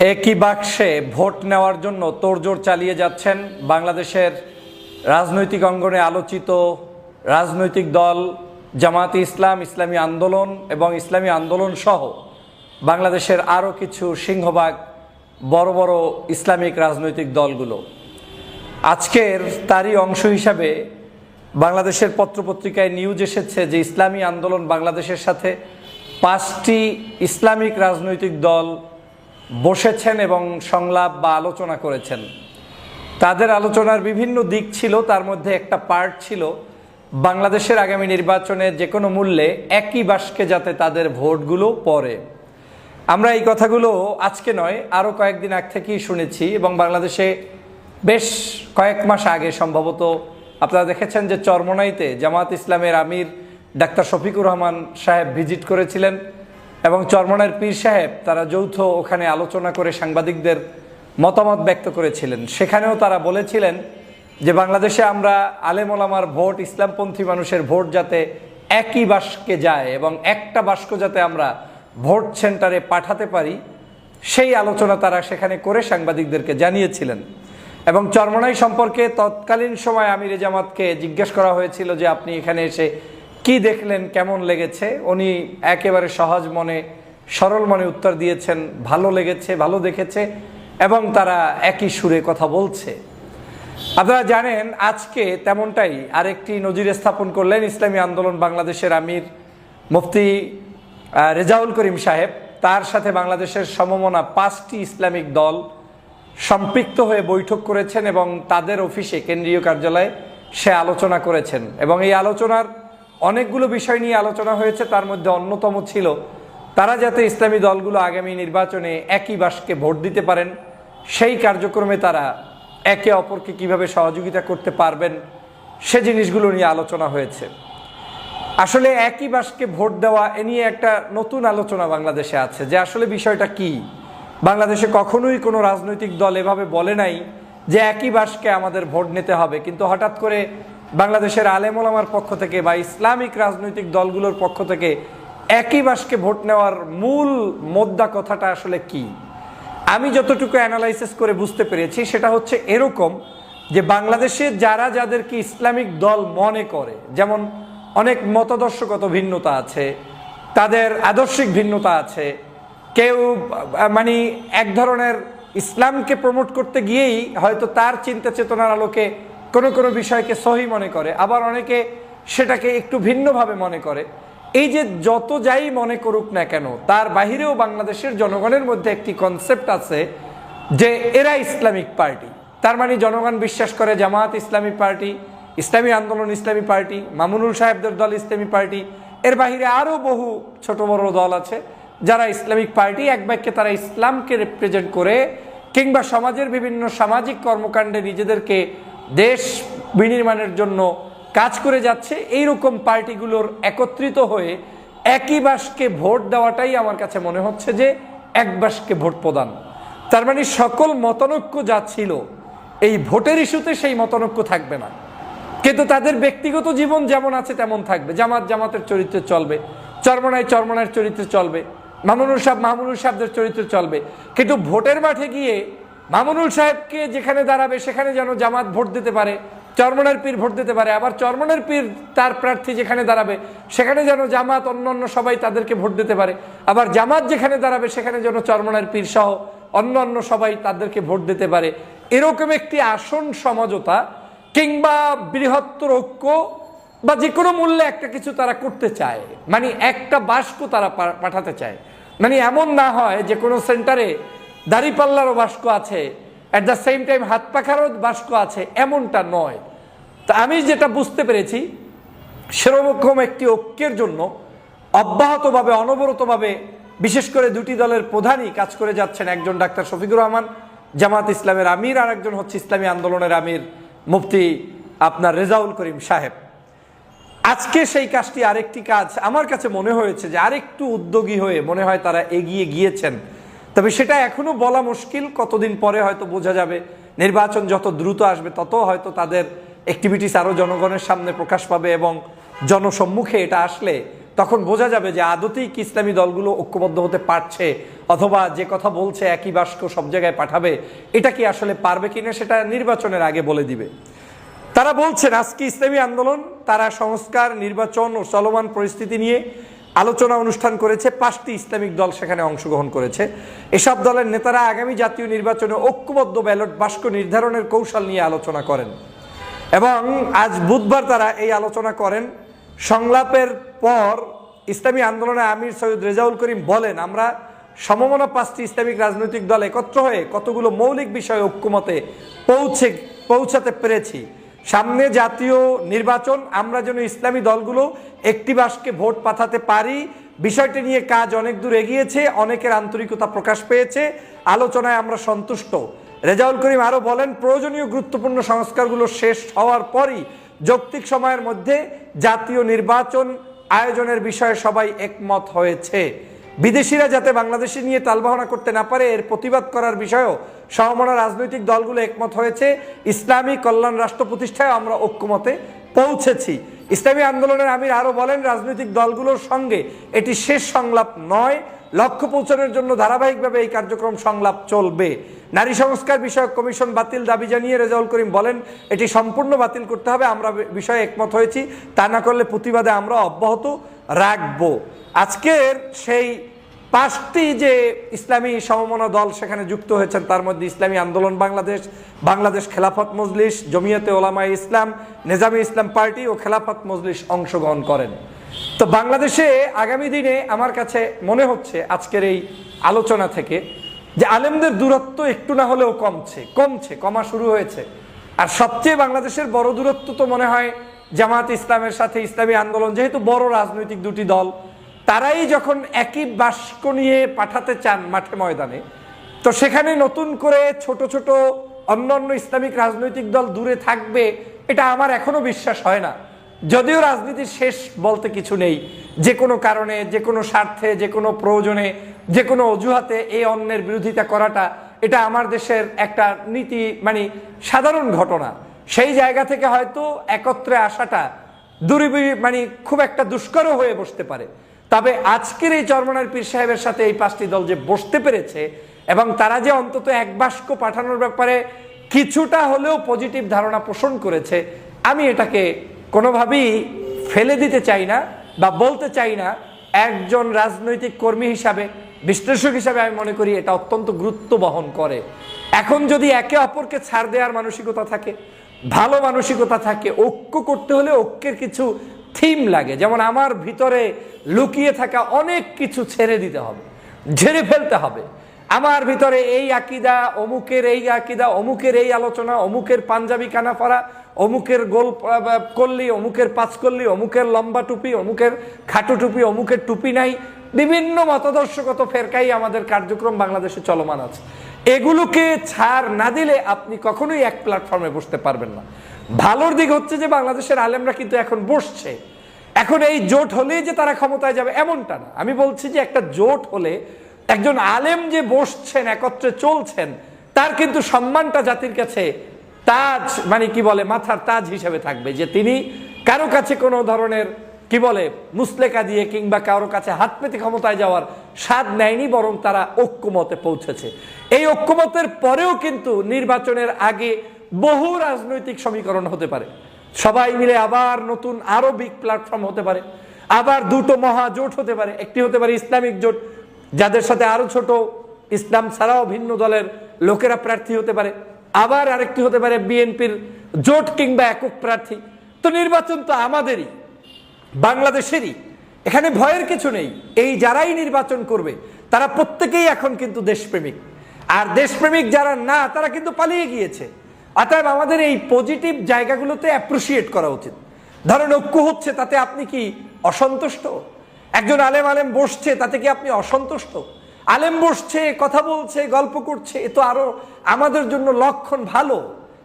একই বাক্সে ভোট নেওয়ার জন্য তোড়জোড় চালিয়ে যাচ্ছেন বাংলাদেশের রাজনৈতিক অঙ্গনে আলোচিত রাজনৈতিক দল জামাতে ইসলাম, ইসলামী আন্দোলন এবং ইসলামী আন্দোলন সহ বাংলাদেশের আরও কিছু সিংহভাগ বড় বড় ইসলামিক রাজনৈতিক দলগুলো। আজকের তারই অংশ হিসাবে বাংলাদেশের পত্রপত্রিকায় নিউজ এসেছে যে ইসলামী আন্দোলন বাংলাদেশের সাথে পাঁচটি ইসলামিক রাজনৈতিক দল বসেছেন এবং সংলাপ বা আলোচনা করেছেন। তাদের আলোচনার বিভিন্ন দিক ছিল, তার মধ্যে একটা পার্ট ছিল, বাংলাদেশের আগামী নির্বাচনে যে কোনো মূল্যে একই বাসকে যাতে তাদের ভোটগুলো পড়ে। আমরা এই কথাগুলো আজকে নয়, আরও কয়েকদিন আগ থেকেই শুনেছি এবং বাংলাদেশে বেশ কয়েক মাস আগে সম্ভবত আপনারা দেখেছেন যে চরমনাইতে জামাত ইসলামের আমির ডাক্তার শফিকুর রহমান সাহেব ভিজিট করেছিলেন। এবং চরমনার পীর সাহেব তারা যৌথ ওখানে আলোচনা করে সাংবাদিকদের মতামত ব্যক্ত করেছিলেন। সেখানেও তারা বলেছিলেন যে বাংলাদেশে আমরা আলেমোলামার ভোট, ইসলামপন্থী মানুষের ভোট যাতে একই বাস্কে যায় এবং একটা বাস্ক যাতে আমরা ভোট সেন্টারে পাঠাতে পারি, সেই আলোচনা তারা সেখানে করে সাংবাদিকদেরকে জানিয়েছিলেন। এবং চরমনাই সম্পর্কে তৎকালীন সময় আমির জামাতকে জিজ্ঞেস করা হয়েছিল যে আপনি এখানে এসে কি দেখলেন, কেমন লেগেছে? উনি একেবারে সহজ মনে, সরল মনে উত্তর দিয়েছেন, ভালো লেগেছে, ভালো দেখেছে, এবং তারা একই সুরে কথা বলছে। আপনারা জানেন, আজকে তেমনটাই আরেকটি নজির স্থাপন করলেন ইসলামী আন্দোলন বাংলাদেশের আমির মুফতি রেজাউল করিম সাহেব। তার সাথে বাংলাদেশের সমমনা পাঁচটি ইসলামিক দল সম্পৃক্ত হয়ে বৈঠক করেছেন এবং তাদের অফিসে কেন্দ্রীয় কার্যালয়ে সে আলোচনা করেছেন। এবং এই আলোচনার অনেকগুলো বিষয় নিয়ে আলোচনা হয়েছে, তার মধ্যে অন্যতম ছিল, তারা যাতে ইসলামী দলগুলো আগামী নির্বাচনে একই বাসকে ভোট দিতে পারেন, সেই কার্যক্রমে তারা একে অপরকে কীভাবে সহযোগিতা করতে পারবেন, সে জিনিসগুলো নিয়ে আলোচনা হয়েছে। আসলে একই বাসকে ভোট দেওয়া এ নিয়ে একটা নতুন আলোচনা বাংলাদেশে আছে, যে আসলে বিষয়টা কি? বাংলাদেশে কখনোই কোনো রাজনৈতিক দল এভাবে বলে নাই যে একই বাসকে আমাদের ভোট নিতে হবে, কিন্তু হঠাৎ করে বাংলাদেশের আলেমোলামার পক্ষ থেকে বা ইসলামিক রাজনৈতিক দলগুলোর পক্ষ থেকে একই বাসকে ভোট নেওয়ার মূল মোদ্দা কথাটা আসলে কি? আমি যতটুকু অ্যানালাইসিস করে বুঝতে পেরেছি, সেটা হচ্ছে এরকম যে বাংলাদেশে যারা যাদেরকে ইসলামিক দল মনে করে, যেমন অনেক মতাদর্শগত ভিন্নতা আছে, তাদের আদর্শিক ভিন্নতা আছে, কেউ মানে এক ধরনের ইসলামকে প্রমোট করতে গিয়েই হয়তো তার চিন্তা চেতনার আলোকে কোনো কোনো বিষয়কে সহি মনে করে, আবার অনেকে সেটাকে একটু ভিন্নভাবে মনে করে। এই যে যত যাই মনে করুক না কেন, তার বাহিরেও বাংলাদেশের জনগণের মধ্যে একটি কনসেপ্ট আছে যে এরা ইসলামিক পার্টি। তার মানে জনগণ বিশ্বাস করে জামাত ইসলামী পার্টি, ইসলামী আন্দোলন ইসলামী পার্টি, মামুনুল সাহেবদের দল ইসলামী পার্টি। এর বাহিরে আরও বহু ছোট বড় দল আছে, যারা ইসলামিক পার্টি, এক বাক্যে তারা ইসলামকে রিপ্রেজেন্ট করে, কিংবা সমাজের বিভিন্ন সামাজিক কর্মকাণ্ডে নিজেদেরকে দেশ বিনির্মাণের জন্য কাজ করে যাচ্ছে, এইরকম পার্টিগুলোর একত্রিত হয়ে একই বাসকে ভোট দেওয়াটাই আমার কাছে মনে হচ্ছে যে এক বাসকে ভোট প্রদান। তার মানে সকল মতানৈক্য যা ছিল, এই ভোটের ইস্যুতে সেই মতানৈক্য থাকবে না। কিন্তু তাদের ব্যক্তিগত জীবন যেমন আছে তেমন থাকবে। জামাত জামাতের চরিত্রে চলবে, চরমনায় চরমনার চরিত্রে চলবে, মামুনুল সাহেব মামুনুল সাহেবদের চরিত্রে চলবে। কিন্তু ভোটের মাঠে গিয়ে মামুনুল সাহেবকে যেখানে দাঁড়াবে, সেখানে যেন জামাত ভোট দিতে পারে, চরমনের পীর ভোট দিতে পারে, আবার চরমনের পীর তার প্রার্থী যেখানে দাঁড়াবে, সেখানে যেন জামাত অন্য অন্য সবাই তাদেরকে ভোট দিতে পারে, আবার জামাত যেখানে দাঁড়াবে, সেখানে যেন চরমনের পীর সহ অন্য অন্য সবাই তাদেরকে ভোট দিতে পারে। এরকম একটি আসন সমঝোতা কিংবা বৃহত্তর ঐক্য বা যে কোনো মূল্যে একটা কিছু তারা করতে চায় মানে একটা বাস্ক তারা পাঠাতে চায়। মানে এমন না হয় যে কোনো সেন্টারে দাড়িপাল্লারও বাস্ক আছে। অ্যাট দ্য সেম টাইম হাত পাখারও বাস্ক আছে। এমনটা নয়। তা আমি যেটা বুঝতে পেরেছি সেরকম একটি ঐক্যের জন্য অব্যাহতভাবে, অনবরতভাবে বিশেষ করে দুটি দলের প্রধানই কাজ করে যাচ্ছেন একজন ডাক্তার শফিকুর রহমান, জামাত ইসলামের আমির, আর একজন হচ্ছে ইসলামী আন্দোলনের আমির মুফতি আপনার রেজাউল করিম সাহেব। আজকে সেই কাজটি আরেকটি কাজ। আমার কাছে মনে হয়েছে যে আরেকটু উদ্যোগী হয়ে মনে হয় তারা এগিয়ে গিয়েছেন। তবে সেটা এখনও বলা মুশকিল, কতদিন পরে হয়তো বোঝা যাবে। নির্বাচন যত দ্রুত আসবে, তত হয়তো তাদের অ্যাক্টিভিটিস আরও জনগণের সামনে প্রকাশ পাবে এবং জনসম্মুখে এটা আসলে তখন বোঝা যাবে যে আদতেই কি ইসলামী দলগুলো ঐক্যবদ্ধ হতে পারছে অথবা যে কথা বলছে একই বাক্য সব জায়গায় পাঠাবে, এটা কি আসলে পারবে কিনা সেটা নির্বাচনের আগে বলে দিবে। তারা বলছেন, আজকে ইসলামী আন্দোলন, তারা সংস্কার, নির্বাচন ও চলমান পরিস্থিতি নিয়ে আলোচনা অনুষ্ঠান করেছে পাঁচটি ইসলামিক দল সেখানে অংশগ্রহণ করেছে। এসব দলের নেতারা আগামী জাতীয় নির্বাচনে ঐক্যবদ্ধ ব্যালট বাস্ক নির্ধারণের কৌশল নিয়ে আলোচনা করেন। এবং আজ বুধবার তারা এই আলোচনা করেন। সংলাপের পর ইসলামী আন্দোলনে আমির সৈয়দ রেজাউল করিম বলেন, আমরা সমমনা পাঁচটি ইসলামিক রাজনৈতিক দল একত্র হয়ে কতগুলো মৌলিক বিষয়ে ঐক্যমতে পৌঁছে পৌঁছাতে পেরেছি। সামনে জাতীয় নির্বাচন, আমরা যেন ইসলামী দলগুলো একটি বাসকে ভোট পাঠাতে পারি। বিষয়টি নিয়ে কাজ অনেক দূর এগিয়েছে, অনেকের আন্তরিকতা প্রকাশ পেয়েছে, আলোচনায় আমরা সন্তুষ্ট। রেজাউল করিম আরও বলেন, প্রয়োজনীয় গুরুত্বপূর্ণ সংস্কারগুলো শেষ হওয়ার পরই যৌক্তিক সময়ের মধ্যে জাতীয় নির্বাচন আয়োজনের বিষয়ে সবাই একমত হয়েছে। বিদেশিরা যাতে বাংলাদেশে নিয়ে তালবাহনা করতে না পারে, এর প্রতিবাদ করার বিষয়েও সমমনা রাজনৈতিক দলগুলো একমত হয়েছে। ইসলামী কল্যাণ রাষ্ট্র প্রতিষ্ঠায় আমরা ঐক্যমতে পৌঁছেছি। ইসলামী আন্দোলনের আমির আরও বলেন, রাজনৈতিক দলগুলোর সঙ্গে এটি শেষ সংলাপ নয়। লক্ষ্য পৌঁছানোর জন্য ধারাবাহিকভাবে এই কার্যক্রম সংলাপ চলবে। নারী সংস্কার বিষয়ক কমিশন বাতিল দাবি জানিয়ে রেজাউল করিম বলেন, এটি সম্পূর্ণ বাতিল করতে হবে, আমরা বিষয়ে একমত হয়েছি। তা না করলে প্রতিবাদে আমরা অব্যাহত। রাখব। আজকের সেই পাঁচটি যে ইসলামী সমমনা দল সেখানে যুক্ত হয়েছেন, তার মধ্যে ইসলামী আন্দোলন বাংলাদেশ বাংলাদেশ খেলাফত মজলিস, জমিয়তে ওলামাই ইসলাম, নেজামী ইসলাম পার্টি ও খেলাফত মজলিস অংশগ্রহণ করেন। তো বাংলাদেশে আগামী দিনে আমার কাছে মনে হচ্ছে আজকের এই আলোচনা থেকে যে আলেমদের দূরত্ব একটু না হলেও কমছে কমছে, কমা শুরু হয়েছে। আর সবচেয়ে বাংলাদেশের বড় দূরত্ব তো মনে হয় জামাত ইসলামের সাথে ইসলামী আন্দোলন, যেহেতু বড় রাজনৈতিক দুটি দল, তারাই যখন একই বাক্য নিয়ে পাঠাতে চান মাঠে ময়দানে, তো সেখানে নতুন করে ছোট ছোট অন্যান্য ইসলামিক রাজনৈতিক দল দূরে থাকবে, এটা আমার এখনও বিশ্বাস হয় না। যদিও রাজনীতির শেষ বলতে কিছু নেই, যে কোনো কারণে, যে কোনো স্বার্থে, যে কোনো প্রয়োজনে, যে কোনো অজুহাতে এই অন্যের বিরোধিতা করাটা, এটা আমার দেশের একটা নীতি মানে সাধারণ ঘটনা। সেই জায়গা থেকে হয়তো একত্রে আসাটা দূরবি মানে খুব একটা দুষ্করও হয়ে বসতে পারে। তবে আজকের এই চরমনার পীর সাহেবের সাথে এই পাঁচটি দল যে বসতে পেরেছে এবং তারা যে অন্তত এক বাক্য পাঠানোর ব্যাপারে কিছুটা হলেও পজিটিভ ধারণা পোষণ করেছে, আমি এটাকে কোনোভাবেই ফেলে দিতে চাই না বা বলতে চাই না। একজন রাজনৈতিক কর্মী হিসাবে, বিশ্লেষক হিসাবে আমি মনে করি এটা অত্যন্ত গুরুত্ব বহন করে। এখন যদি একে অপরকে ছাড় দেওয়ার মানসিকতা থাকে ভালো মানসিকতা থাকে, ঐক্য করতে হলে ঐক্যের কিছু থিম লাগে। যেমন আমার ভিতরে লুকিয়ে থাকা অনেক কিছু ছেড়ে দিতে হবে, ঝেড়ে ফেলতে হবে। আমার ভিতরে এই আকিদা, অমুকের এই আকিদা, অমুকের এই আলোচনা, অমুকের পাঞ্জাবি কানাফারা অমুকের গোল করলি অমুকের পাঁচ করলি অমুকের লম্বা টুপি, অমুকের খাটু টুপি, অমুকের টুপি নাই। বিভিন্ন মতাদর্শগত ফেরকাই আমাদের কার্যক্রম বাংলাদেশে চলমান আছে। এগুলোকে ছাড় না দিলে আপনি কখনোই এক প্ল্যাটফর্মে বসতে পারবেন না। ভালোর দিক হচ্ছে যে বাংলাদেশের আলেমরা কিন্তু এখন বসছে। এখন এই জোট হলেই যে তারা ক্ষমতায় যাবে এমনটা না। আমি বলছি যে একটা জোট হলে একজন আলেম যে বসছেন, একত্রে চলছেন, তার কিন্তু সম্মানটা জাতির কাছে তাজ মানে কি বলে, মাথার তাজ হিসেবে থাকবে যে তিনি কারও কাছে কোনো ধরনের, কি বলে, মুসলেকা দিয়ে কিংবা কারও কাছে হাত পেতে ক্ষমতায় যাওয়ার স্বাদ নেয়নি, বরং তারা ঐক্যমতে পৌঁছেছে। এই ঐক্যমতের পরেও কিন্তু নির্বাচনের আগে বহু রাজনৈতিক সমীকরণ হতে পারে। সবাই মিলে আবার নতুন আরও বিগ প্ল্যাটফর্ম হতে পারে। আবার দুটো মহা জোট হতে পারে। একটি হতে পারে ইসলামিক জোট, যাদের সাথে আরও ছোট ইসলাম ছাড়াও ভিন্ন দলের লোকেরা প্রার্থী হতে পারে। আবার আরেকটি হতে পারে বিএনপির জোট কিংবা একক প্রার্থী। তো নির্বাচন তো আমাদেরই, বাংলাদেশেরই। এখানে ভয়ের কিছু নেই। এই যারাই নির্বাচন করবে, তারা প্রত্যেকেই এখন কিন্তু দেশপ্রেমিক। আর দেশপ্রেমিক যারা না, তারা কিন্তু পালিয়ে গিয়েছে। অতএব আমাদের এই পজিটিভ জায়গাগুলোতে অ্যাপ্রিসিয়েট করা উচিত। ধরেন, ঐক্য হচ্ছে, তাতে আপনি কি অসন্তুষ্ট? একজন আলেম আলেম বসছে, তাতে কি আপনি অসন্তুষ্ট? আলেম বসছে, কথা বলছে, গল্প করছে, এ তো আরও আমাদের জন্য লক্ষণ ভালো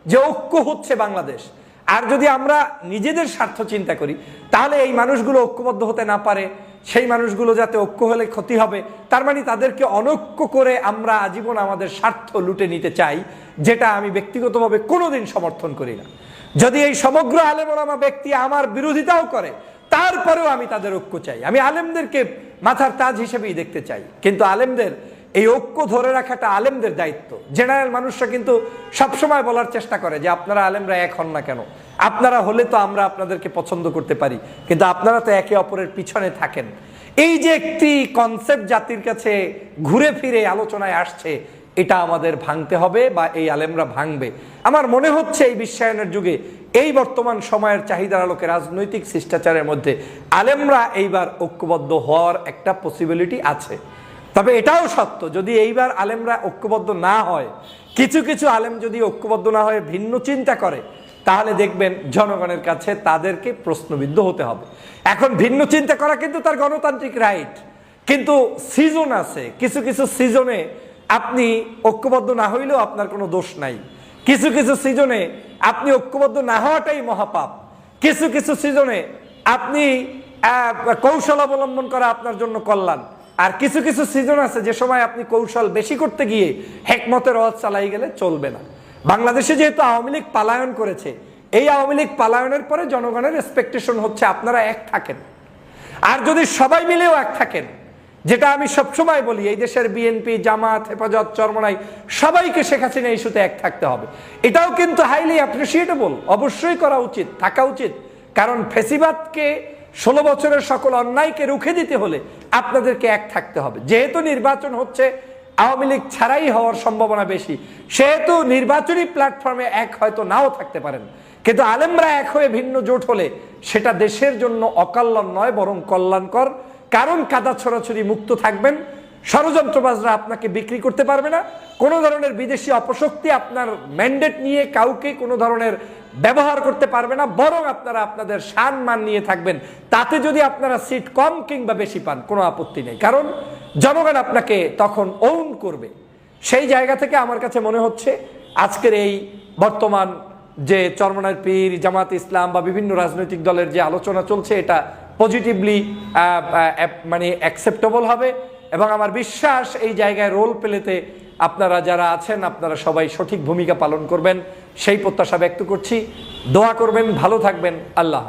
যে ঐক্য হচ্ছে বাংলাদেশ। আর যদি আমরা নিজেদের স্বার্থ চিন্তা করি, তাহলে এই মানুষগুলো ঐক্যবদ্ধ হতে না পারে, সেই মানুষগুলো যাতে ঐক্য হলে ক্ষতি হবে, তার মানে তাদেরকে অনৈক্য করে আমরা আজীবন আমাদের স্বার্থ লুটে নিতে চাই, যেটা আমি ব্যক্তিগতভাবে কোনোদিন সমর্থন করি না। যদি এই সমগ্র আলেমোলামা ব্যক্তি আমার বিরোধিতাও করে, তারপরেও আমি তাদের ঐক্য চাই। আমি আলেমদেরকে মাথার তাজ হিসেবেই দেখতে চাই। কিন্তু আলেমদের এই ঐক্য ধরে রাখাটা আলেমদের দায়িত্ব। জেনারেল মানুষরা কিন্তু সবসময় বলার চেষ্টা করে যে, আপনারা আলেমরা এক হন না কেন? আপনারা হলে তো আমরা আপনাদেরকে পছন্দ করতে পারি। কিন্তু আপনারা তো একে অপরের পিছনে থাকেন। এই যে একটি কনসেপ্ট জাতির কাছে ঘুরে ফিরে আলোচনায় আসছে, এটা আমাদের ভাঙতে হবে বা এই আলেমরা ভাঙবে। আমার মনে হচ্ছে এই বিশ্বায়নের যুগে এই বর্তমান সময়ের চাহিদার আলোকে রাজনৈতিক শিষ্টাচারের মধ্যে আলেমরা এইবার ঐক্যবদ্ধ হওয়ার একটা পসিবিলিটি আছে। তবে এটাও সত্য, যদি এইবার আলেমরা ঐক্যবদ্ধ না হয়, কিছু কিছু আলেম যদি ঐক্যবদ্ধ না হয়ে ভিন্ন চিন্তা করে, তাহলে দেখবেন জনগণের কাছে তাদেরকে প্রশ্নবিদ্ধ হতে হবে। এখন ভিন্ন চিন্তা করা কিন্তু তার গণতান্ত্রিক রাইট কিন্তু সিজন আছে, কিছু কিছু সিজনে আপনি ঐক্যবদ্ধ না হইলেও আপনার কোনো দোষ নাই। কিছু কিছু সিজনে আপনি ঐক্যবদ্ধ না হওয়াটাই মহাপাপ। কিছু কিছু সিজনে আপনি কৌশল অবলম্বন করা আপনার জন্য কল্যাণ। আর কিছু কিছু সিজন আছে যে সময় আপনি কৌশল বেশি করতে গিয়ে হেকমতের রথ চালাই গেলে চলবে না। বাংলাদেশে যেহেতু আওয়ামী লীগ পালায়ন করেছে, এই আওয়ামী লীগ পালায়নের পরে জনগণের এক্সপেকটেশন হচ্ছে আপনারা এক থাকেন। আর যদি সবাই মিলেও এক থাকেন, যেটা আমি সবসময় বলি, এই দেশের বিএনপি, জামাত, হেফাজত, চরমনাই, সবাইকে শেখ হাসিনা ইস্যুতে এক থাকতে হবে। এটাও কিন্তু হাইলি অ্যাপ্রিসিয়েটেবল অবশ্যই করা উচিত, থাকা উচিত। কারণ ফেসিবাদকে ষোলো বছরের সকল অন্যায়কে রুখে দিতে হলে আপনাদেরকে এক থাকতে হবে। যেহেতু নির্বাচন হচ্ছে, আওয়ামী লীগ ছাড়াই হওয়ার সম্ভাবনা বেশি। সেহেতু নির্বাচনী প্ল্যাটফর্মে এক হয়তো নাও থাকতে পারেন। কিন্তু আলেমরা এক হয়ে ভিন্ন জোট হলে সেটা দেশের জন্য অকল্যাণ নয়, বরং কল্যাণকর। কারণ কাদা ছড়াছড়ি মুক্ত থাকবেন। ষড়যন্ত্রবাজরা আপনাকে বিক্রি করতে পারবে না। কোনো ধরনের বিদেশি অপশক্তি আপনার ম্যান্ডেট নিয়ে কাউকে কোনো ধরনের ব্যবহার করতে পারবে না, বরং আপনারা আপনাদের সান মান নিয়ে থাকবেন। তাতে যদি আপনারা সিট কম কিংবা বেশি পান, কোনো আপত্তি নেই। কারণ জনগণ আপনাকে তখন ওন করবে। সেই জায়গা থেকে আমার কাছে মনে হচ্ছে আজকের এই বর্তমান যে চরমনার পীর, জামাত ইসলাম বা বিভিন্ন রাজনৈতিক দলের যে আলোচনা চলছে, এটা পজিটিভলি মানে অ্যাকসেপ্টেবল হবে। এবং আমার বিশ্বাস এই জায়গায় রোল পেলেতে আপনারা যারা আছেন, আপনারা সবাই সঠিক ভূমিকা পালন করবেন। সেই প্রত্যাশা ব্যক্ত করছি। দোয়া করবেন, ভালো থাকবেন। আল্লাহ